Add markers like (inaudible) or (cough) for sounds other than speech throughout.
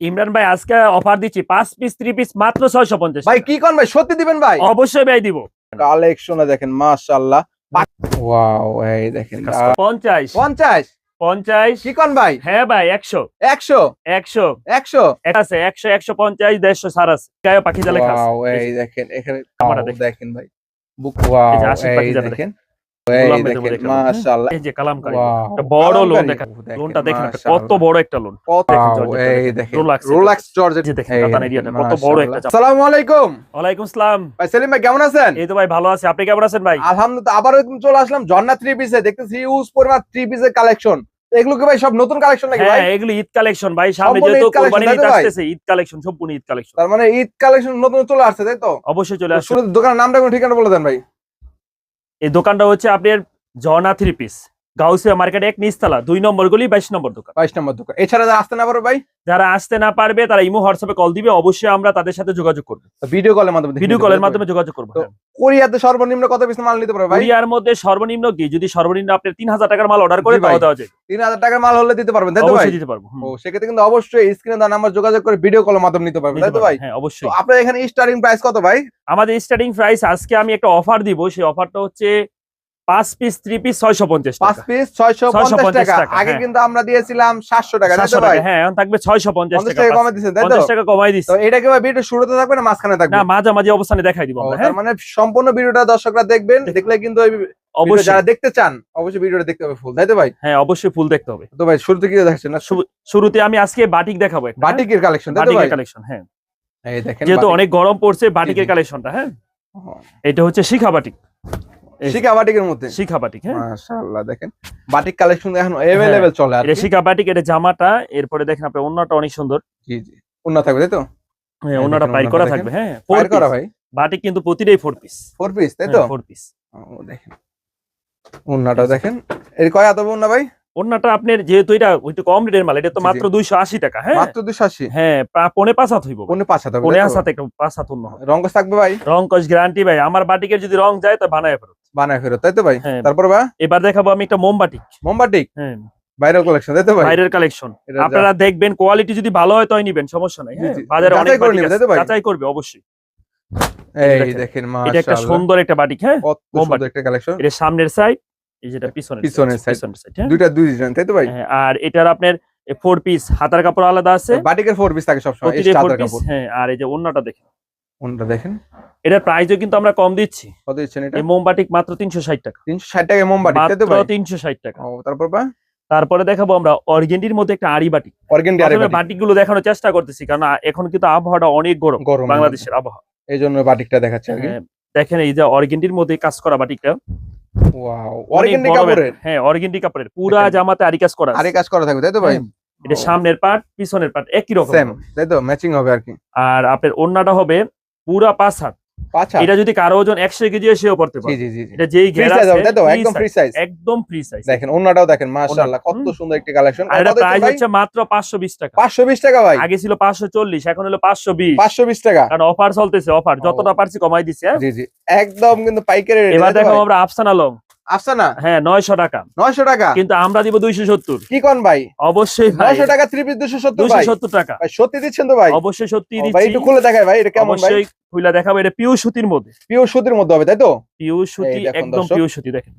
ইমরান ভাই আজকে অফার দিচ্ছি। পাঁচ পিস থ্রি পিস মাত্র ছয়শো পঞ্চাশ ভাই কি কোন ভাই? সত্যি দিবেন ভাই? অবশ্যই ভাই দিব। কালেকশনে দেখেন মাশাআল্লাহ। ওয়াও এই দেখেন পঞ্চাশ। 50 পঞ্চাশ। কি কোন ভাই? হ্যাঁ ভাই একশো। 100 একশো। 100 এটা আছে একশো একশো পঞ্চাশ দেড়শো সার আছে। গায়ে পাখি জালে খাস। ওয়াও এই দেখেন এখানে দেখেন। দেখেন ভাই। বুক ওয়াও এই দেখেন। এই মেজে দেখেন দেখেন? মাশাআল্লাহ। এই যে কালামকারী একটা বড় লোন দেখেন। দেখেন, লোনটা দেখেন কত বড় একটা লোন। কত দেখেন, wow, জর্জেট এই দেখেন, দেখেন রোলাক্স জর্জেট দেখেন। এরিয়াটা কত বড় একটা আসসালামু আলাইকুম। ওয়ালাইকুম আসসালাম ভাই সেলিম ভাই কেমন আছেন? এই তো ভাই ভালো আছি। আপনি কেমন আছেন ভাই? আলহামদুলিল্লাহ চলে আসলাম। জন্না থ্রি পিসে দেখতেছি ইউজ পরিমাণ থ্রি পিসের কালেকশন এগুলো কি ভাই সব নতুন কালেকশন নাকি ভাই? হ্যাঁ এগুলো ঈদ কালেকশন ভাই। সামনে যেহেতু ঈদ ঈদ কালেকশন সম্পূর্ণ ঈদ কালেকশন তার মানে ঈদ কালেকশন নতুন চলে আসছে তাই তো? অবশ্যই চলে দোকানের নামটা কোন ঠিকানা বলে দেন ভাই। এই দোকানটা হচ্ছে আপনার জনা থ্রি পিস। গাউসিয়া মার্কেট এক নিচতলা দুই নম্বর গলি বাইশ নম্বর দোকান। বাইশ নম্বর দোকান। এছাড়া যারা আসতে না পারো ভাই? যারা আসতে না পারবে তারা ইমো হোয়াটসঅ্যাপে কল দিবে অবশ্যই আমরা তাদের সাথে যোগাযোগ করব। ভিডিও কলের মাধ্যমে ভিডিও কলের মাধ্যমে যোগাযোগ করব কোরিয়াতে সর্বনিম্ন কত পিস মাল নিতে পারবে ভাই? কোরিয়ার মধ্যে সর্বনিম্ন কি? যদি সর্বনিম্ন আপনি তিন হাজার টাকার মাল অর্ডার করে। তাও দেওয়া যায়। তিন হাজার টাকার মাল হলে দিতে পারবেন তাই তো ভাই? দিতে পারব ও সেক্ষেত্রে কিন্তু অবশ্যই স্ক্রিনে দেওয়া নাম্বার যোগাযোগ করে ভিডিও কলের মাধ্যমে নিতে পারবেন তাই তো ভাই? হ্যাঁ তো অবশ্যই। আপনার এখানে স্টার্টিং প্রাইস কত ভাই? আমাদের স্টার্টিং প্রাইস আজকে আমি একটা অফার দিব সেই অফারটা হচ্ছে পাঁচ পিস থ্রি পিস ছয়শো পঞ্চাশ পাঁচ পিস ছয়শো পঞ্চাশ 650 টাকা আগে হ্যাঁ। কিন্তু আমরা দিয়েছিলাম সাতশো টাকা সাতশো ভাই? টাকা হ্যাঁ এখন থাকবে ছয়শো পঞ্চাশ পঞ্চাশ টাকা টাকা কমে দিচ্ছেন পঞ্চাশ টাকা কমাই দিচ্ছি। এটা ভিডিও শুরুতে থাকবে না মাঝখানে থাকবে? না মাঝামাঝি অবস্থানে দেখাই দিব হ্যাঁ। মানে সম্পূর্ণ ভিডিওটা দর্শকরা দেখবেন দেখলে কিন্তু অবশ্যই। যারা দেখতে চান অবশ্যই ভিডিওটা দেখতে হবে ফুল তাই তো ভাই? হ্যাঁ অবশ্যই ফুল দেখতে হবে। তো ভাই শুরুতে কি দেখাচ্ছেন? না শুরুতে আমি আজকে বাটিক দেখাবো হ্যাঁ? বাটিকের কালেকশন বাটিকের কালেকশন হ্যাঁ। এই দেখেন যেহেতু অনেক গরম পড়ছে বাটিকের। কালেকশনটা হ্যাঁ। এটা হচ্ছে শিখা বাটিক। এই যে, শিকা বাটিকের মধ্যে শিখা বাটিক হ্যাঁ মাশাআল্লাহ দেখেন বাটিক কালেকশন এখন अवेलेबल চলে আর এটা কি। শিখা বাটিক এটা জামাটা এরপরে দেখেন আপনার অন্যটা অনেক সুন্দর জি জি উন্নত থাকবে তাই তো হ্যাঁ এই অন্যটা দেখেন, পাই অন্যটা করা দেখেন। থাকবে হ্যাঁ ফায়ার করা ভাই বাটিক কিন্তু প্রতিটাই ফোর পিস ফোর পিস তাই তো ফোর পিস ও দেখেন উন্নাটা দেখেন এর কয় এত উন্না ভাই অন্যটা আপনার যেহেতু এটা একটু কম রেটের মাল এটা তো জি, জি। মাত্র দুইশো আশি টাকা হ্যাঁ মাত্র দুশো আশি হ্যাঁ পা- পৌনে পাঁচ হাত হইব পনেরো পাঁচ হাত হবে পৌনে তাই হাত তো? সাথে একটা পাঁচ হাত অন্য হবে রঙ্গস থাকবে ভাই রং কস গ্যারান্টি ভাই আমার বাটিকের যদি রং যায় তা বানায় ফেরত বানায় ফেরত তাই তো ভাই? হ্যাঁ। তারপর ভাই এবার দেখাবো আমি একটা মোমবাটিক মোমবাটিক হ্যাঁ। ভাইরাল কালেকশন তাই তো ভাই? বাইরের কালেকশন আপনারা দেখবেন কোয়ালিটি যদি ভালো হয় তাই নিবেন সমস্যা নাই। হ্যাঁ বাজারে অনেক বাটিক? যাচাই করবে অবশ্যই। এই দেখেন। দেখেন এটা একটা সুন্দর একটা বাটিক হ্যাঁ? কত একটা কালেকশন এটা সামনের সাইড এই যেটা পিছনের পিছনের সাইড হ্যাঁ? দুইটা দুই ডিজাইন তাই তো ভাই? আর এটার আপনার ফোর পিস হাতার কাপড় আলাদা আছে। বাটিকের ফোর পিস থাকে সবসময় এই কাপড়। হ্যাঁ আর এই যে অন্যটা দেখেন। কোনটা দেখেন? এটার প্রাইসও কিন্তু আমরা কম দিচ্ছি। কত দিচ্ছেন এটা? এই মোমবাটিক মাত্র তিনশো ষাট টাকা। তিনশো ষাট টাকা মোমবাটি তাই তো ভাই তিনশো ষাট টাকা। ও তারপর বা? তারপরে দেখাবো আমরা অর্গেন্ডির মধ্যে একটা আড়ি বাটিক অর্গেন্ডি বাটিকগুলো দেখানোর চেষ্টা করতেছি কারণ এখন কিন্তু আবহাওয়াটা অনেক গরম গরম বাংলাদেশের আবহাওয়া। এই জন্য বাটিকটা দেখাচ্ছে আর হ্যাঁ, দেখেন এই যে অর্গেন্ডির মধ্যে কাজ করা বাটিকটা। ওয়াও অর্গেন্ডি কাপড়ের? হ্যাঁ অর্গেন্ডি কাপড়ের। পুরা জামাতে আরি কাজ করা। আরে কাজ করা থাকবে তাই তো ভাই? হ্যাঁ, এটা সামনের পার্ট পিছনের পার্ট একই রকম। সেম তাই তো? ম্যাচিং হবে আর কি। আর আপনার ওন্নাটা হবে পুরা পাঁচ হাত। এটা যদি কারও ওজন একশো কেজি হয় সেও পড়তে পারে এটা যেই ঘেরা একদম ফ্রি সাইজ একদম ফ্রি সাইজ দেখেন ওন্নাটাও দেখেন মাশাআল্লাহ কত সুন্দর একটি কালেকশন আর এটা প্রাইস হচ্ছে মাত্র পাঁচশো বিশ টাকা। ভাই। আগে ছিল এখন হলো পাঁচশো বিশ। পাঁচশো বিশ টাকা। কারণ অফার চলতেছে অফার যতটা পারছি কমাই দিচ্ছে হ্যাঁ? জি জি। একদম কিন্তু পাইকারি রেট এবার দেখো আমরা আফসান আলম আফসানা? হ্যাঁ নয়শো টাকা। নয়শো টাকা? কিন্তু আমরা দিব দুইশো সত্তর। কি কোন ভাই? অবশ্যই ভাই। নয়শো টাকা থ্রি পিস দুশো সত্তর দুইশো ভাই সত্তর টাকা। ভাই সত্যি দিচ্ছেন তো ভাই? অবশ্যই সত্যি ও, ভাই একটু খুলে দেখায় ভাই এটা কেমন ভাই? দেখাবো এটা পিউ সুতির মধ্যে। পিওর সুতির মধ্যে হবে তাই তো? পিউ সুতি একদম সুতি দেখেন।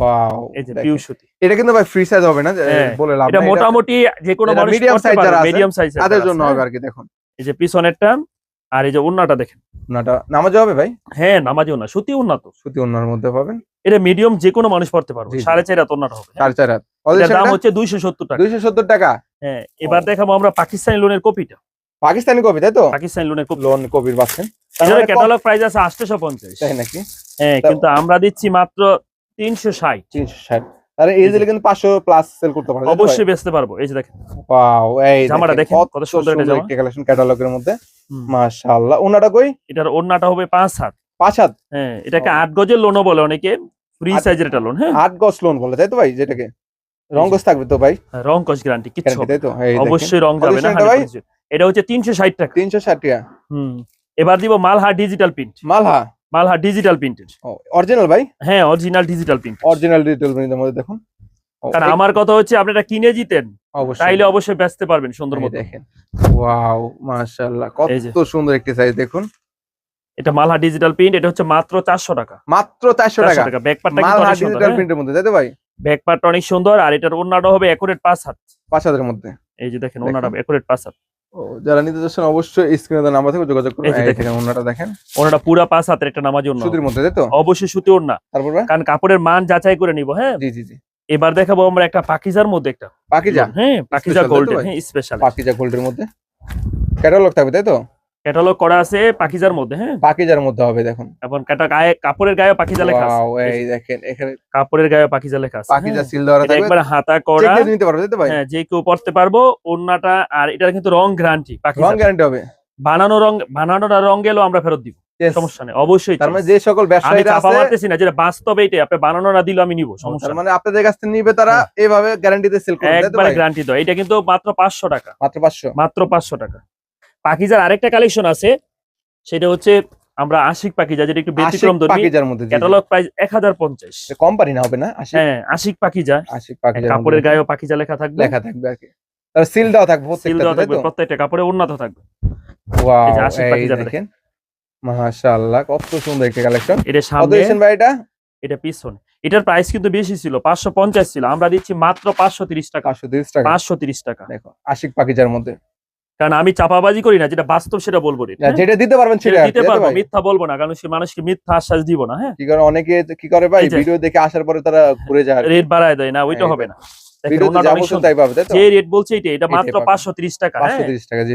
ওয়াও এই যে পিউ সুতি। এটা কিন্তু ভাই ফ্রি সাইজ হবে না হ্যাঁ, বলে লাভ এটা মোটামুটি যে কোনো মানুষ medium size যারা আছে, মিডিয়াম সাইজ তাদের জন্য হবে আর কি দেখুন। এই যে পিছনেরটা আর এই যে দেখেন। নামাজে হবে ভাই? হ্যাঁ নামাজি সুতি ওনার মধ্যে পাবেন। এটা মিডিয়াম যে কোনো মানুষ পড়তে পারবে। সাড়ে চার হাত হবে। চার চার হাত। দাম হচ্ছে দুইশো সত্তর টাকা। দুইশো সত্তর টাকা? হ্যাঁ এবার দেখাবো আমরা পাকিস্তানি লোনের কপিটা। পাকিস্তানি কপি তাই তো? পাকিস্তানি লোনের কপি। লোন কপির পাচ্ছেন। কম- ক্যাটালগ প্রাইস আছে আটশোশো পঞ্চাশ। তাই নাকি? হ্যাঁ কিন্তু আমরা দিচ্ছি মাত্র তিনশো ষাট। তিনশো ষাট। তাহলে ইজিলি কিন্তু পাঁচশো প্লাস সেল করতে পারে অবশ্যই বেচতে পারব। এই যে দেখেন। ওয়াও এই জামাটা দেখেন, কত সুন্দর একটা জামা। কালেকশন ক্যাটালগের মধ্যে। মাশাআল্লাহ। ওনাটা কই? এটার ওড়নাটা হবে পাঁচ হাত। পাঁচ হাত? হ্যাঁ এটাকে ও। আট গজের লোনও বলে অনেকে। ফ্রি সাইজের এটা লোন হ্যাঁ। আট গজ লোন বলে তাই তো ভাই? যেটাকে? রঙ্গস থাকবে তো ভাই? রং কস গ্যারান্টি হবে এই। দেখেন। অবশ্যই রং যাবে না এটা? এটা হচ্ছে তিনশো ষাট টাকা। তিনশো ষাট টাকা। হুম। এবার দিব মালহা ডিজিটাল প্রিন্ট মালহা? মালহা ডিজিটাল প্রিন্টের অরিজিনাল ভাই? হ্যাঁ original digital print original detail প্রিন্টের মধ্যে দেখুন। কারণ আমার কথা হচ্ছে আপনি এটা কিনে জিতেন অবশ্যই। চাইলে অবশ্যই বেচতে পারবেন সুন্দর মতো। দেখেন। ওয়াও মাশাআল্লাহ। কত সুন্দর একটি সাইজ দেখুন। এটা মালহা ডিজিটাল প্রিন্ট এটা হচ্ছে মাত্র চারশো টাকা। মাত্র চারশো চারশো টাকা। টাকা। কিন্তু সুন্দর ডিজিটাল প্রিন্টের মধ্যে তাই তো ভাই? ব্যাকপার্টটা অনেক সুন্দর আর এটার ওন্নাটা হবে একুরেট পাঁচ হাত। পাঁচ হাতের মধ্যে। এই যে দেখেন। ওনাটা একুরেট পাঁচ হাত। যারা নিতে চাচ্ছেন অবশ্যই স্ক্রিনে নাম্বার থেকে যোগাযোগ করুন। এই দেখেন। ওনাটা দেখেন। ওনাটা পুরা পাঁচ হাতের একটা নামাজ ওনা সুতির মধ্যে তাই তো? অবশ্যই সুতি ওনা তারপর কারণ কাপড়ের মান যাচাই করে নিব হ্যাঁ? জি জি জি। এবার দেখাবো আমরা একটা পাকিজার মধ্যে একটা। পাকিজা? হ্যাঁ পাকিজা ভাই? হ্যাঁ স্পেশাল পাকিজা গোল্ডের মধ্যে। ক্যাটালগ থাকবে তাই তো? ক্যাটালগ করা আছে পাকিজার মধ্যে হ্যাঁ? পাকিজার মধ্যে হবে দেখুন। এবং কাটা গায়ে কাপড়ের গায়ে পাকিজা লেখা আছে। এই দেখেন এখানে কাপড়ের গায়ে পাকিজা লেখা আছে। পাকিজা হ্যাঁ। সিল দেওয়া থাকবে। একবার হাতা চেক করা দিয়ে নিতে পারবে তাই তো ভাই? হ্যাঁ যে কেউ পড়তে পারব ওন্নাটা আর এটার কিন্তু রং গ্যারান্টি রং গ্যারান্টি হবে। বানানো রং বানানোটা রং গেলেও আমরা ফেরত দিব। সমস্যা নেই অবশ্যই তার মানে যে সকল আমি ব্যবসায়ীরা আছে মারতেছি না যেটা বাস্তবে এটা আপনি বানানো না দিলে আমি নিব সমস্যা মানে আপনাদের কাছ থেকে নিবে তারা এইভাবে গ্যারান্টিতে সেল করবে একবারে গ্যারান্টি দেয় এটা কিন্তু মাত্র পাঁচশো টাকা। মাত্র পাঁচশো। মাত্র পাঁচশো টাকা। পাকিজার আরেকটা কালেকশন আছে সেটা হচ্ছে আমরা আশিক পাকিজা যেটা একটু ব্যতিক্রম ধরবি পাকিজার মধ্যে ক্যাটালগ প্রাইস এক হাজার পঞ্চাশ। কোম্পানি না হবে না হ্যাঁ আশিক পাকিজা। আশিক পাকিজার কাপড়ের গায়েও পাকিজা লেখা থাকবে। লেখা থাকবে আর কি। তার সিল দেওয়া থাকবে সিল দেওয়া থাকবে প্রত্যেকটা কাপড়ে উন্নত থাকবে। ওয়াও এই যে আশিক এই পাকিজাটা দেখেন। মাশাআল্লাহ কত সুন্দর একটা কালেকশন এটা কত সামনে দিয়েছেন ভাই এটা? এটা পিছনে। এটার প্রাইস কিন্তু বেশি ছিল পাঁচশো পঞ্চাশ ছিল। আমরা দিচ্ছি মাত্র পাঁচশো তিরিশ টাকা। পাঁচশো তিরিশ টাকা। পাঁচশো তিরিশ টাকা। দেখো আশিক পাকিজার মধ্যে। কারণ আমি চাপাবাজি করি না যেটা বাস্তব সেটা বলব হ্যাঁ? যেটা দিতে পারবেন সেটা দিতে পারব মিথ্যা বলব না কারণ সে মানুষকে মিথ্যা আশ্বাস দিব না হ্যাঁ? কি অনেকে কি করে ভাই ভিডিও দেখে আসার পরে তারা ঘুরে যায় রেট বাড়ায় দেয় না ওইটা হবে না। যা রেট বলছে এটা এটা মাত্র পাঁচশো তিরিশ টাকা হ্যাঁ? টাকা জি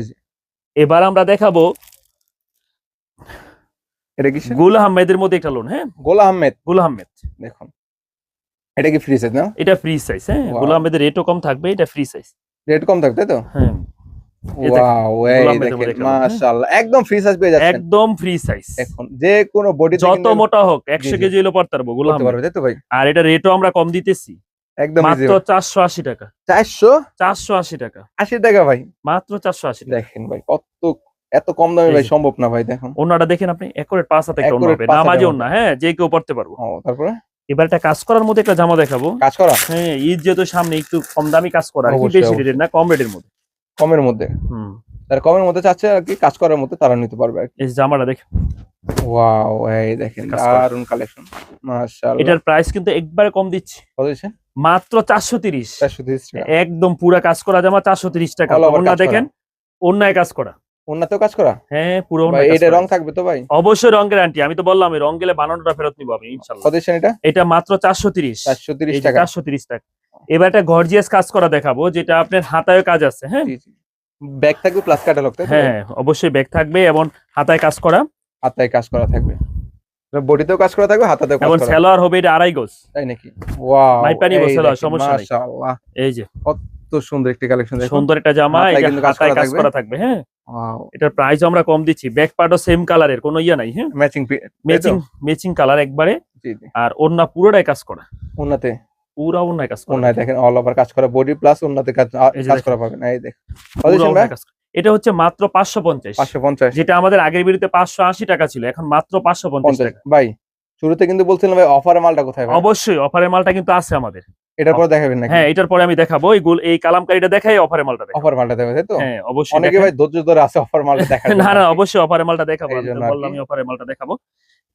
এবার আমরা দেখাবো এটা কি গুল আহমেদের মধ্যে একটা লোন হ্যাঁ? গোলা আহমেদ। গুল আহমেদ। দেখুন। এটা কি ফ্রি সাইজ না? এটা ফ্রি সাইজ হ্যাঁ. গুল আহমেদের রেটও কম থাকবে এটা ফ্রি সাইজ রেট কম থাকবে তাই তো? হ্যাঁ। এই দেখেন, ওয়াও এই গোলাম মেদের মধ্যে দেখেন একটা লোক? মাশাআল্লাহ একদম ফ্রি সাইজ পেয়ে যাচ্ছেন। একদম ফ্রি সাইজ এখন যে কোনো বডি যত মোটা হোক একশো জি, জি। কেজি হলে পড়তে পারব গুল পারবে তাই তো ভাই? আর এটা রেটও আমরা কম দিতেছি। একদম মাত্র চারশো আশি টাকা। চারশো? চারশো আশি টাকা। আশি টাকা ভাই? মাত্র চারশো আশি টাকা। দেখেন ভাই কত এত কম দামে ভাই সম্ভব না ভাই দেখুন। ওনাটা দেখেন আপনি একরেট পাঁচ হাতে একটা হবে নামাজি হ্যাঁ যে কেউ পড়তে পারব। তারপরে? এবার একটা কাজ করার মধ্যে একটা জামা দেখাবো। কাজ করা? হ্যাঁ ঈদ যেহেতু সামনে একটু কম দামি কাজ করা বেশি রেটের না কম রেটের মধ্যে। কমের মধ্যে। হুম। তার কমের মধ্যে চাচ্ছে আর কি কাজ করার মধ্যে তারা নিতে পারবে আর কি। এই জামাটা দেখেন। ওয়াও এই দেখেন দারুণ কালেকশন মাশাআল্লাহ। এটার প্রাইস কিন্তু একবারে কম দিচ্ছি। কত দিচ্ছেন? মাত্র চারশো তিরিশ। 430 টাকা। একদম পুরা কাজ করা জামা চারশো তিরিশ টাকা। All over ওন্না দেখেন অন্যায় কাজ করা। উন্নত কাজ করা? হ্যাঁ পুরো ভাই এটা রং থাকবে তো ভাই? অবশ্যই রং গ্যারান্টি আমি তো বললাম রং গেলে বানানোটা ফেরত নিবো আমি ইনশাল্লাহ কত দিচ্ছেন এটা? এটা মাত্র চারশো তিরিশ। 430 টাকা। চারশো তিরিশ টাকা। এবার একটা গর্জিয়াস কাজ করা দেখাবো যেটা আপনার হাতায় কাজ আছে হ্যাঁ? ব্যাগ থাকবে প্লাস ক্যাটালগ হ্যাঁ অবশ্যই ব্যাগ থাকবে এবং হাতায় কাজ করা। হাতায় কাজ করা থাকবে। বডিতেও কাজ করা থাকবে হাতাতেও কাজ করা সালোয়ার হবে এটা আড়াই গজ। তাই নাকি? ওয়াও মাইপা নিবো, সালোয়ার, সমস্যা নেই। মাশাআল্লাহ। এই যে। তো সুন্দর একটি কালেকশন দেখুন। সুন্দর একটা জামা এটা কিন্তু কাজ করা কাজ থাকবে। করা থাকবে হ্যাঁ? ওয়াও এটার প্রাইস আমরা কম দিচ্ছি। ব্যাক পার্টও সেম কালারের কোনো ইয়া নাই হ্যাঁ? ম্যাচিং ম্যাচিং ম্যাচিং কালার একবারে। আর ওন্না পুরোটাই কাজ করা। উন্নতে পুরা ওন্নায় কাজ দেখেন। অল ওভার কাজ করা বডি প্লাস কাজ দেখেন। করা পাবেন এই দেখ কত পুরা দিচ্ছেন ভাই? ওন্নায় কাজ করা। এটা হচ্ছে মাত্র পাঁচশো পঞ্চাশ। পাঁচশো পঞ্চাশ। যেটা আমাদের আগের বিরুদ্ধে পাঁচশো আশি টাকা ছিল এখন মাত্র পাঁচশো পঞ্চাশ টাকা। ভাই শুরুতে কিন্তু বলছিলেন ভাই অফারের মালটা কোথায় অবশ্যই অফারের মালটা কিন্তু আছে আমাদের। এটার পর দেখাবেন নাকি? হ্যাঁ এটার পরে আমি দেখাবো। এই গোল এই কালামকারিটা দেখাই মালটা দেখাবো। অফার মালটা তাই তো? হ্যাঁ অবশ্যই অনেকে ভাই ধৈর্য ধরে আছে অফার মালটা (laughs) না না অবশ্যই মালটা দেখাবো। আমি বললাম মালটা দেখাবো।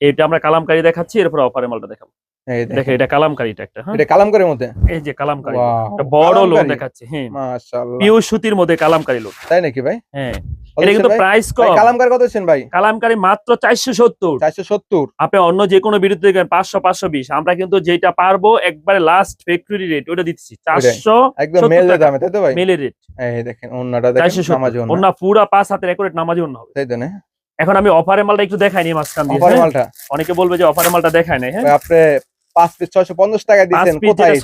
এটা আমরা কালামকারি দেখাচ্ছি এরপর মালটা দেখাবো। দেখেন। দেখে এটা কালামকারিটা একটা হ্যাঁ। এটা কালামকারের মধ্যে? এই যে কালামকারি একটা বড় লোন কালামকারী। দেখাচ্ছে হ্যাঁ। মাশাআল্লাহ। পিওর সুতির মধ্যে কালামকারি লোন তাই নাকি ভাই? হ্যাঁ। এটা কিন্তু প্রাইস কম। কালামকার কত ভাই? কালামকারি মাত্র আপনি অন্য যে কোনো বিরুদ্ধে পাঁচশো পাঁচশো বিশ। আমরা কিন্তু যেটা পারব একবারে লাস্ট ফ্যাক্টরি রেট ওটা দিচ্ছি চারশো একদম 70 দামে তাই তো ভাই? মেলের রেট এই দেখেন নামাজি পুরা পাঁচ হাতের একুরেট নামাজি অন্য হবে। তাই তো না? এখন আমি অফারের মালটা একটু দেখাই নি মাঝখান দিয়ে অফার? মালটা? অনেকে বলবে যে অফারের মালটা দেখায় নাই হ্যাঁ। আপনি পাঁচ পিস ছয়শো পঞ্চাশ টাকা পাঁচ দিচ্ছেন কোথায়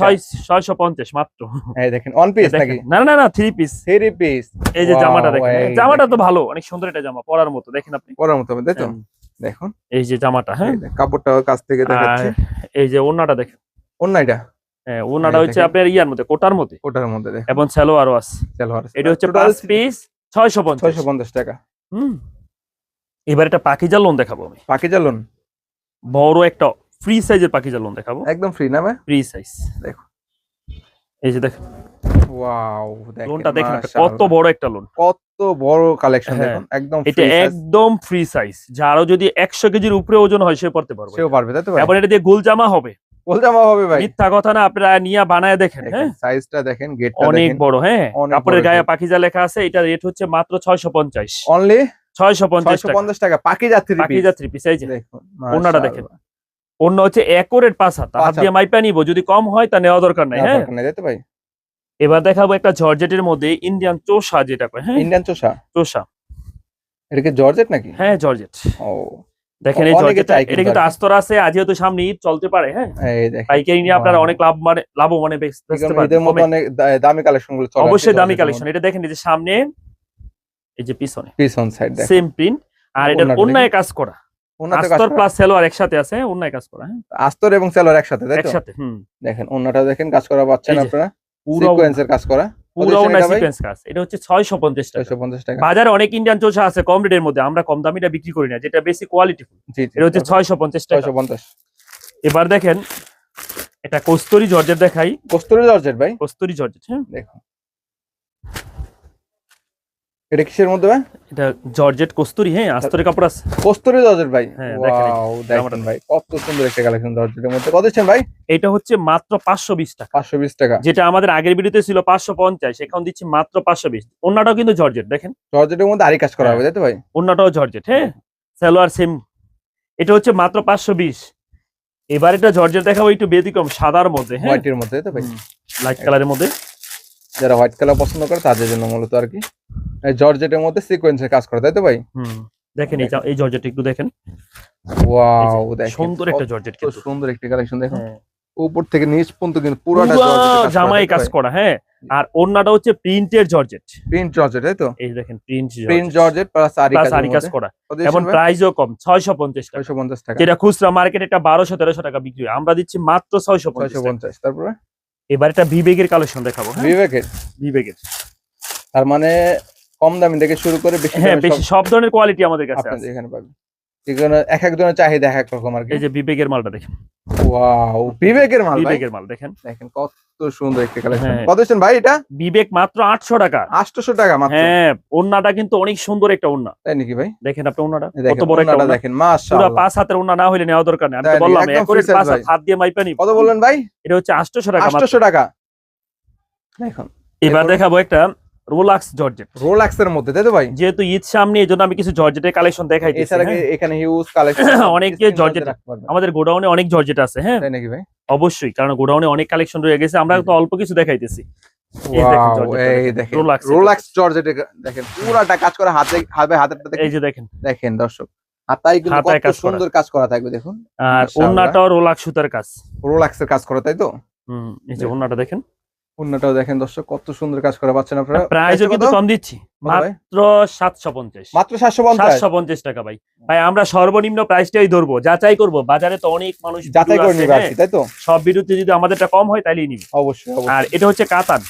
ছয়শো পঞ্চাশ মাত্র। এই দেখেন অন পিস নাকি? না না না থ্রি পিস থ্রি পিস এই যে জামাটা দেখেন জামাটা তো ভালো অনেক সুন্দর একটা জামা পরার মতো দেখেন আপনি। পরার মতো তাই তো? দেখুন। এই যে জামাটা হ্যাঁ। কাপড়টা কাছ থেকে দেখাচ্ছি। এই যে ওনাটা দেখেন। এটা হ্যাঁ ওনাটা হচ্ছে আপনার ইয়ার মধ্যে কোটার মধ্যে। ওটার মধ্যে এবং আছে। সালোয়ার এটা হচ্ছে পাঁচ পিস ছয়শো পঞ্চাশ। ছয়শো পঞ্চাশ টাকা। হুম। এবার একটা পাখিজা লোন দেখাবো আমি। পাখি চালুন বড় একটা ফ্রি সাইজের পাখিজা লোন দেখাবো। একদম ফ্রি না ভাই ফ্রি সাইজ দেখো। এই যে দেখেন। ওয়াও লোনটা দেখেন কত বড় একটা লোন কত বড় কালেকশন হ্যাঁ। দেখুন একদম এটা একদম ফ্রি সাইজ যারও যদি একশো কেজির উপরে ওজন হয় সে পড়তে পারবে। সেও পারবে তাই তো এবার এটা দিয়ে গোল জামা হবে। বল জামা হবে ভাই। মিথ্যা কথা না আপনারা নিয়ে বানায় দেখেন হ্যাঁ। সাইজটা দেখেন গেটটা অনেক বড় হ্যাঁ। কাপড়ের গায়ে। পাখিজা লেখা আছে এটা রেট হচ্ছে মাত্র ছয়শো পঞ্চাশ। অনলি ছয়শো পঞ্চাশ টাকা। 650 টাকা পাকি যাত্রী পাখিজা থ্রি পিস এই যে। দেখুন ওনাটা দেখেন। অন্য হচ্ছে একরের পাঁচ হাত। দিয়ে মাইপা নিব যদি কম হয় তা নেওয়া দরকার নাই হ্যাঁ? ভাই? এবার দেখাবো একটা জর্জেটের মধ্যে ইন্ডিয়ান চোষা যেটা কয় হ্যাঁ? ইন্ডিয়ান চোষা? চোষা। এটা কি জর্জেট নাকি? হ্যাঁ জর্জেট। ও। দেখেন এই জর্জেটটা এটা কিন্তু। আস্তর আছে আজ যেহেতু সামনে ঈদ চলতে পারে হ্যাঁ? এই দেখেন। পাইকারি নিয়ে আপনারা অনেক লাভ মানে লাভও মানে বেচতে এখানে এদের মধ্যে অনেক দা- দামি কালেকশনগুলো চলে অবশ্যই দামি কালেকশন এটা দেখেন এই যে সামনে এই যে পিছনে। পিছন সাইড দেখেন। সেম প্রিন্ট আর এটা অন্যায় কাজ করা। আস্তর প্লাস সেলোয়ার একসাথে আছে অন্যায় কাজ করা হ্যাঁ? আস্তর এবং সেলর একসাথে তাই তো? একসাথে হুম। দেখেন ওনাটা দেখেন কাজ করা পাচ্ছেন আপনারা। সিকোয়েন্সের কাজ করা। পুরো অন্যায় সিকোয়েন্স কাজ। এটা হচ্ছে টাকা। 650 টাকা। বাজারে অনেক ইন্ডিয়ান চোষা আছে কম রেটের মধ্যে আমরা কম দামিটা বিক্রি করি না যেটা বেশি কোয়ালিটি এটা হচ্ছে ছয়শো পঞ্চাশ টাকা। 650 এবার দেখেন এটা কস্তুরি জর্জেট দেখাই। কস্তুরি জর্জেট ভাই। কস্তুরি জর্জেট হ্যাঁ? দেখুন। এটা কিসের মধ্যে ভাই? এটা জর্জেট কস্তুরি হ্যাঁ আস্তরের কাপড় আছে। কস্তুরি জর্জেট ভাই। হ্যাঁ, দেখেন ওয়াও ভাই কত সুন্দর একটা কালেকশন জর্জেটের মধ্যে। কত দিচ্ছেন ভাই? এটা হচ্ছে মাত্র পাঁচশো বিশ টাকা। 520 টাকা। যেটা আমাদের আগের ভিডিওতে ছিল পাঁচশো পঞ্চাশ এখন দিচ্ছি মাত্র পাঁচশো বিশ। অন্যটাও কিন্তু জর্জেট দেখেন। জর্জেটের মধ্যে আরি কাজ করা হ্যাঁ। হবে তাই তো ভাই? অন্যটাও জর্জেট হ্যাঁ। সালোয়ার সেম এটা হচ্ছে মাত্র পাঁচশো বিশ। এবার এটা জর্জেট দেখাবো একটু ব্যতিক্রম সাদার মধ্যে হ্যাঁ। হোয়াইটের মধ্যে তো ভাই? লাইট কালারের মধ্যে। যারা হোয়াইট কালার পছন্দ করে তাদের জন্য মূলত আর কি। জর্জেটের মধ্যে সিকোয়েন্সের কাজ করে তাই তো ভাই? হুম দেখেন এই এই জর্জেট একটু দেখেন। ওয়াও দেখেন সুন্দর একটা জর্জেট কিন্তু। সুন্দর একটা কালেকশন দেখুন। উপর থেকে নিচ পর্যন্ত কিন্তু পুরোটা জামাই কাজ করা হ্যাঁ। আর অন্যটা হচ্ছে প্রিন্টের জর্জেট। প্রিন্ট জর্জেট তাই তো? এই দেখেন প্রিন্ট প্রিন্ট জর্জেট। প্লাস আরি কাজ আরি কাজ করা। এবং প্রাইসও কম ছয়শো পঞ্চাশ টাকা। 650 টাকা। যেটা খুচরা মার্কেটে এটা বারোশো তেরোশো টাকা বিক্রি হয়। আমরা দিচ্ছি মাত্র ছয়শো পঞ্চাশ টাকা। 650 তারপরে? এবার একটা বিবেকের কালেকশন দেখাবো হ্যাঁ? বিবেকের? বিবেকের। তার মানে কম দামি থেকে শুরু করে বেশি হ্যাঁ বেশি সব ধরনের কোয়ালিটি আমাদের কাছে আছে। এখানে পাবেন। এখানে এক একজনের চাহিদা এক এক রকম আর এই যে বিবেকের মালটা দেখেন। ওয়াও বিবেকের মাল বিবেকের মাল দেখেন। দেখেন কত সুন্দর একটা কালেকশন হ্যাঁ। কত দিচ্ছেন ভাই এটা? বিবেক মাত্র আটশো টাকা। 800 টাকা মাত্র। হ্যাঁ ওন্নাটা কিন্তু অনেক সুন্দর একটা ওন্না। তাই নাকি ভাই? দেখেন আপনি ওন্নাটা কত বড় একটা ওন্না। দেখেন পুরো পাঁচ হাতের ওন্না না হলে নেওয়া দরকার নেই। আমি তো বললাম একদম একরে পাঁচ হাত হাত দিয়ে মাইপা নিব। কত বললেন ভাই? এটা হচ্ছে আটশোশো টাকা মাত্র। 800 টাকা। দেখুন। এবার দেখাবো একটা রোলাক্স জর্জেট রোলাক্স এর মধ্যে তাই তো ভাই? যেহেতু ঈদ সামনে এই জন্য আমি কিছু জর্জেটের কালেকশন এছাড়া হ্যাঁ? এখানে হিউজ কালেকশন (laughs) অনেকে জর্জেট আমাদের গোডাউনে অনেক জর্জেট আছে হ্যাঁ। তাই নাকি ভাই? অবশ্যই কারণ গোডাউনে অনেক কালেকশন রয়ে গেছে আমরা তো অল্প কিছু দেখাইতেছি। রোলাক্স জর্জেট দেখেন পুরাটা কাজ করা হাতে হাতে দেখেন এই যে দেখেন। দেখেন দর্শক কত সুন্দর কাজ করা থাকবে দেখুন। আর। ওন্নাটাও রোলাক্স সুতার কাজ। রোলাক্স এর কাজ করা তাই তো? হুম এই যে। ওন্নাটা দেখেন। অন্যটাও দেখেন দর্শক কত সুন্দর কাজ করা পাচ্ছেন আপনারা। প্রাইসও কিন্তু কম দিচ্ছি মাত্র সাতশো পঞ্চাশ। মাত্র সাতশো পঞ্চাশ? সাতশো পঞ্চাশ টাকা ভাই। ভাই আমরা সর্বনিম্ন প্রাইসটাই ধরবো যাচাই করব। বাজারে তো অনেক মানুষ যাচাই করে নিবে হ্যাঁ। তাই তো? সব বিরুদ্ধে যদি আমাদেরটা কম হয় তাইলেই নিবি। অবশ্যই অবশ্যই। আর এটা হচ্ছে কাতান।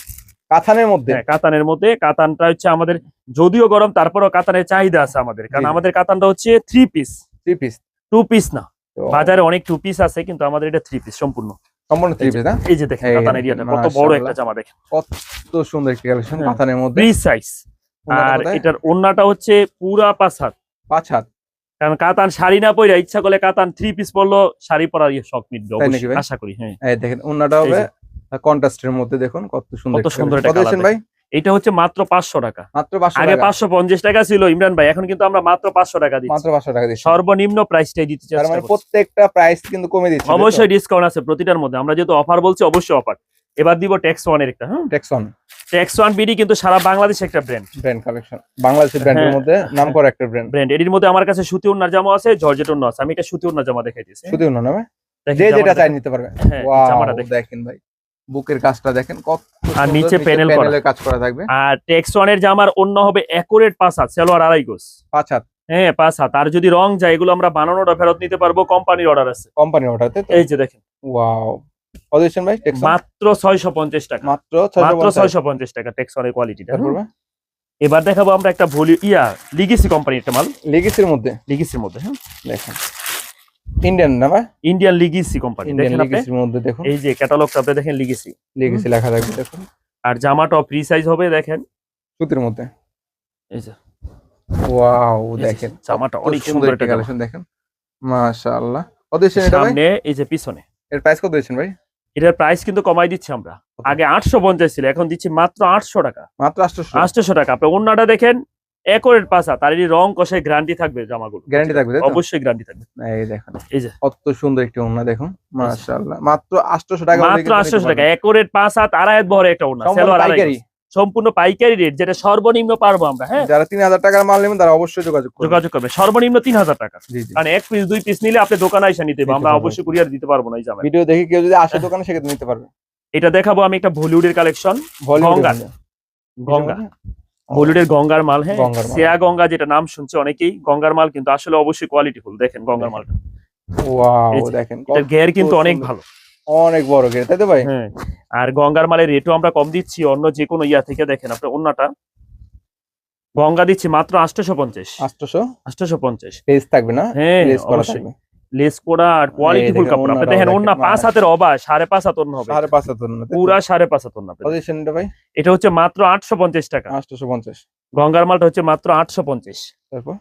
কাথানের মধ্যে? হ্যাঁ কাতানের মধ্যে। কাতানটা হচ্ছে আমাদের যদিও গরম তারপরেও কাতানের চাহিদা আছে আমাদের। কারণ। আমাদের কাতানটা হচ্ছে three piece three piece two piece না। বাজারে অনেক টু পিস আছে কিন্তু আমাদের এটা থ্রি পিস সম্পূর্ণ। সম্পূর্ণ থ্রি পিস না? এই যে দেখেন এই এরিয়াটা কত বড় একটা জামা দেখেন। কত সুন্দর একটা কালেকশন হ্যাঁ। মধ্যে। ফ্রি সাইজ আর? এটার ওন্নাটা হচ্ছে পুরা পাঁচ হাত। পাঁচ হাত। কারণ কাতান শাড়ি না পরে ইচ্ছা করলে কাতান থ্রি পিস পরলো শাড়ি পরার ইয়ে শখ মিটবে? আশা করি হ্যাঁ। এই দেখেন ওন্নাটা হবে। কন্ট্রাস্টের মধ্যে দেখুন কত সুন্দর কত সুন্দর ভাই? এটা হচ্ছে মাত্র পাঁচশো টাকা। মাত্র আগে পাঁচশো পঞ্চাশ টাকা ছিল ইমরান ভাই এখন কিন্তু আমরা মাত্র পাঁচশো টাকা দিচ্ছি। মাত্র পাঁচশো টাকা দিচ্ছি। সর্বনিম্ন প্রাইসটাই দিতে চেষ্টা মানে প্রত্যেকটা প্রাইস কিন্তু কমে দিচ্ছে অবশ্যই ডিসকাউন্ট আছে প্রতিটার মধ্যে। আমরা যেহেতু অফার বলছি অবশ্যই অফার এবার দিব ট্যাক্স ওয়ানের একটা হ্যাঁ? টেক্সন ট্যাক্স ওয়ান বিডি কিন্তু সারা বাংলাদেশে একটা ব্র্যান্ড ব্র্যান্ড কালেকশন বাংলাদেশের ব্র্যান্ডের হ্যাঁ, মধ্যে নাম করা একটা ব্র্যান্ড ব্র্যান্ড এটির মধ্যে আমার কাছে সুতি উন্নার জামা আছে জর্জেট উন্না আছে। আমি এটা সুতি উন্নার জামা দেখাইতেছি শুধু না নামে যে যেটা চাই নিতে পারবে হ্যাঁ, ওয়াও। দেখেন ভাই। বুকের কাজটা দেখেন কত আর নিচে প্যানেল। প্যানেলের কাজ করা থাকবে। আর ট্যাক্স ওয়ানের জামার অন্য হবে একুরেট পাঁচ হাত সেলোয়ার আড়াই গোস পাঁচ হাত। হ্যাঁ পাঁচ হাত। আর যদি রং যায় এগুলো আমরা বানানোটা ফেরত নিতে পারব কোম্পানির অর্ডার আছে। কোম্পানি ওটাতে তো এই যে দেখেন। ওয়াও কত ভাই মাত্র ছয়শো পঞ্চাশ টাকা। মাত্র মাত্র 650 ছয়শো পঞ্চাশ টাকা ট্যাক্স ওয়ানের কোয়ালিটিটা? এবার দেখাবো আমরা একটা ভলি ইয়া লিগেসি কোম্পানির একটা মাল। লেগিসির মধ্যে? লিগেসির মধ্যে হ্যাঁ। দেখেন। ইন্ডিয়ান না ভাই ইন্ডিয়ান লিগিসি কোম্পানি দেখেন লিগেসির মধ্যে দেখুন। এই যে ক্যাটালগটা আপনি দেখেন লিগিসি লিগেসি লেখা থাকবে দেখুন। আর জামাটাও ফ্রি সাইজ হবে দেখেন। সুতির মধ্যে। এই যে। ওয়াও দেখেন। জামাটা অনেক সুন্দর একটা। কালেকশন দেখেন। মাশাআল্লাহ। কত দিচ্ছেন এটা ভাই? সামনে এই যে পিছনে। এর প্রাইস কত দিচ্ছেন ভাই? এটার প্রাইস কিন্তু কমাই দিচ্ছি আমরা। আগে আটশো পঞ্চাশ ছিল এখন দিচ্ছি মাত্র আটশো টাকা। মাত্র 800 আটশো টাকা। আপনি অন্যটা দেখেন একরের পাশা তার এই রং কষে গ্যারান্টি থাকবে জামাগুলো। গ্যারান্টি থাকবে অবশ্যই গ্যারান্টি থাকবে। এই দেখুন। এই যে। কত সুন্দর একটি ওড়না দেখুন মাশাআল্লাহ। মাত্র 800 টাকা মাত্র কিন্তু আটশো নিতে টাকা একরের হাত আড়াই হাত বহরে একটা ওড়না আড়াই পাইকারি। সম্পূর্ণ পাইকারি রেট যেটা সর্বনিম্ন পারব আমরা হ্যাঁ? যারা 3000 টাকার মাল নেবেন তারা অবশ্যই যোগাযোগ করবেন। যোগাযোগ করবে সর্বনিম্ন তিন হাজার টাকা। জি জি। কারণ এক পিস দুই পিস নিলে আপনি দোকানে এসে নিতে নিতে আমরা অবশ্যই কুরিয়ার দিতে পারব না এই জামা ভিডিও দেখে কেউ যদি আসে দোকানে সেক্ষেত্রে নিতে পারবে। এটা দেখাবো আমি একটা বলিউডের কালেকশন ভলিউম গঙ্গা। গঙ্গা। বলিউডের গঙ্গার মাল হ্যাঁ? সেয়া গঙ্গা যেটা নাম শুনছে অনেকেই গঙ্গার মাল কিন্তু আসলে অবশ্যই কোয়ালিটি ফুল। দেখেন গঙ্গার মালটা। দেখেন কিন্তু অনেক ভালো। অনেক বড় তাই তো ভাই? হ্যাঁ। আর গঙ্গার মালের রেটও আমরা কম দিচ্ছি অন্য যে কোনো ইয়া থেকে দেখেন আপনার অন্যটা। গঙ্গা দিচ্ছি মাত্র আটশোশো পঞ্চাশ। 800 আটশোশো পঞ্চাশ। পেজ থাকবে না? হ্যাঁ অবশ্যই। লেস করা আর কাপড়। আপনি দেখেন পাঁচ হাতের অবা সাড়ে পাঁচ হাত হবে। সাড়ে পাঁচ না পুরা সাড়ে পাঁচ হাত ভাই? এটা হচ্ছে মাত্র আটশো পঞ্চাশ টাকা। 850 গঙ্গার মালটা হচ্ছে মাত্র আটশো পঞ্চাশ। তারপর?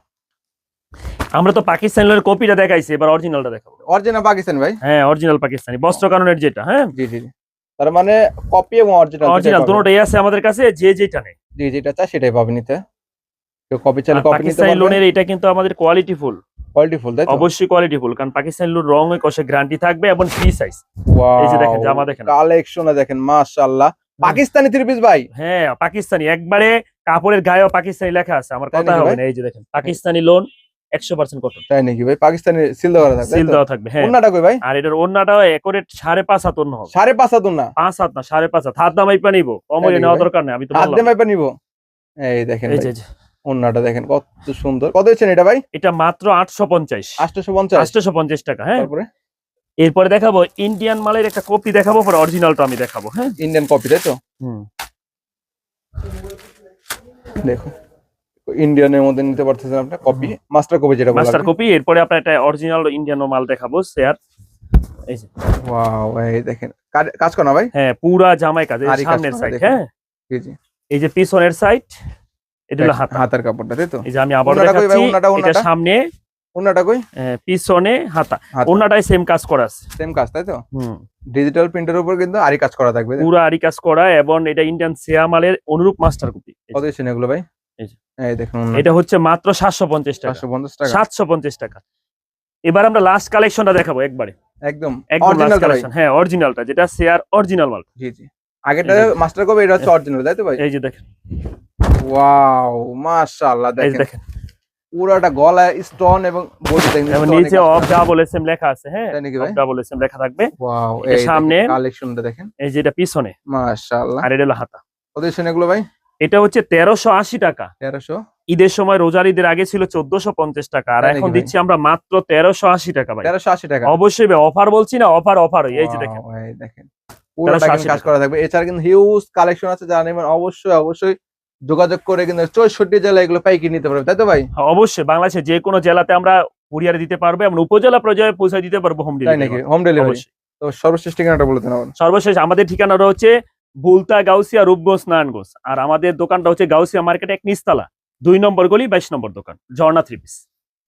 আমরা তো পাকিস্তানের কপিটা দেখাইছি এবার অরিজিনালটা দেখাবো। অরিজিনাল পাকিস্তান ভাই? হ্যাঁ অরিজিনাল পাকিস্তানি বস্ত্র কারণের যেটা হ্যাঁ? জি জি। তার মানে কপি এবং অরিজিনাল অরিজিনাল দুটোটাই আছে আমাদের কাছে যে যেটা নেই। জি যেটা চাই সেটাই পাবেন নিতে। কপি চাইলে কপি নিতে পাকিস্তানি লোনের এটা কিন্তু আমাদের কোয়ালিটি ফুল কোয়ালিটি ফুল তাই তো? অবশ্যই কোয়ালিটি কারণ পাকিস্তানি লোন রং কষে গ্যারান্টি থাকবে এবং ফ্রি সাইজ এই যে দেখেন, জামা দেখেন। কালেকশনে দেখেন মাশাআল্লাহ। পাকিস্তানি থ্রি পিস ভাই। হ্যাঁ পাকিস্তানি। একবারে কাপড়ের গায়েও পাকিস্তানি লেখা আছে আমার কথা হবে না এই যে দেখেন পাকিস্তানি লোন একশো পার্সেন্ট কটন তাই নাকি ভাই? পাকিস্তানি সিল দেওয়া থাকবে সিল দেওয়া থাকবে হ্যাঁ। কই ভাই? আর এটার সাড়ে পাঁচ হাত অন্য হবে। সাড়ে পাঁচ হাত না পাঁচ হাত না সাড়ে পাঁচ হাত। হাত দামাই পা নিবো তাই অমরে নাকি নেওয়া দরকার নেই আমি তো হাত এই দেখেন এই যে। ওন্নাটা দেখেন কত সুন্দর। কত দিচ্ছেন এটা ভাই? এটা মাত্র আটশো পঞ্চাশ। আটশোশো পঞ্চাশ। আটশোশো পঞ্চাশ টাকা হ্যাঁ। তারপরে? এরপরে দেখাবো ইন্ডিয়ান মালের একটা কপি দেখাবো পরে অরিজিনালটা আমি দেখাবো হ্যাঁ। ইন্ডিয়ান কপি তাই তো? হুম। দেখো ইন্ডিয়ানের মধ্যে নিতে পারতেছেন আপনি কপি মাস্টার কপি যেটা মাস্টার কপি এরপরে আপনার একটা অরিজিনাল ইন্ডিয়ান মাল দেখাবো শেয়ার এই যে। ওয়াও এই দেখেন কাজ- কর ভাই? হ্যাঁ পুরা জামাই কাজ সামনের সাইড হ্যাঁ। এই যে। পিছনের সাইড এটা হলো হাতা। হাতার কাপড়টা তাই তো? এই যে আমি আবার দেখাচ্ছি এটা সামনে কই? পিছনে হাতা। ওনাটাই সেম কাজ করা আছে। সেম কাজ তাই তো? হুম। ডিজিটাল প্রিন্টের উপর কিন্তু আরই কাজ করা থাকবে পুরা আরি কাজ করা এবং এটা ইন্ডিয়ান সেয়া মালের অনুরূপ মাস্টার কপি কত এগুলো ভাই? এই দেখুন এটা হচ্ছে মাত্র সাতশো পঞ্চাশ টাকা। চারশো পঞ্চাশ টাকা। সাতশো পঞ্চাশ টাকা। এবার আমরা লাস্ট কালেকশনটা দেখাবো একবারে। একদম। একদম অরিজিনাল কালেকশন হ্যাঁ অরিজিনালটা যেটা শেয়ার অরিজিনাল মাল। জি জি। আগেটা মাস্টার কপি এটা হচ্ছে অরিজিনাল তাই তো ভাই? এই যে দেখেন। ওয়াও মাশাআল্লাহ দেখেন। দেখেন। পুরোটা গলায় স্টোন এবং বডি দেখেন এবং নিচে অফ। ডাবল এস এম লেখা আছে হ্যাঁ? অফ ডাবল এস এম লেখা থাকবে। ওয়াও এই সামনে- কালেকশনটা দেখেন। এই যে এটা পিছনে। মাশাআল্লাহ। আর এটা হাতা। কত এগুলো ভাই? এটা হচ্ছে তেরোশো আশি টাকা। তেরোশো? ঈদের সময় রোজার ঈদের আগে ছিল চোদ্দশো পঞ্চাশ টাকা আর এখন দিচ্ছি আমরা মাত্র তেরোশো আশি টাকা ভাই। তেরোশো আশি টাকা। অবশ্যই অফার বলছি না অফার অফার এই যে দেখেন। দেখেন। পুরোটা 1380 কিন্তু কাজ করা থাকবে। এছাড়া কিন্তু হিউজ কালেকশন আছে যারা নেবেন অবশ্যই অবশ্যই যোগাযোগ করে কিন্তু চৌষট্টি জেলা এগুলো নিতে পারবে তাই তো ভাই? হ্যাঁ, অবশ্যই। বাংলাদেশে যে কোনো জেলাতে আমরা কুরিয়ারে দিতে পারব এবং উপজেলা পর্যায়ে পৌঁছে দিতে পারব হোম ডেলিভারি হোম ডেলিভারি তো সর্বশেষ ঠিকানাটা সর্বশেষ আমাদের ঠিকানাটা হচ্ছে বুলতা গাউসিয়া রূপগঞ্জ নারায়ণগঞ্জ। আর আমাদের দোকানটা হচ্ছে গাউসিয়া মার্কেট এক নিস্তালা দুই নম্বর গলি বাইশ নম্বর দোকান ঝর্ণা থ্রি পিস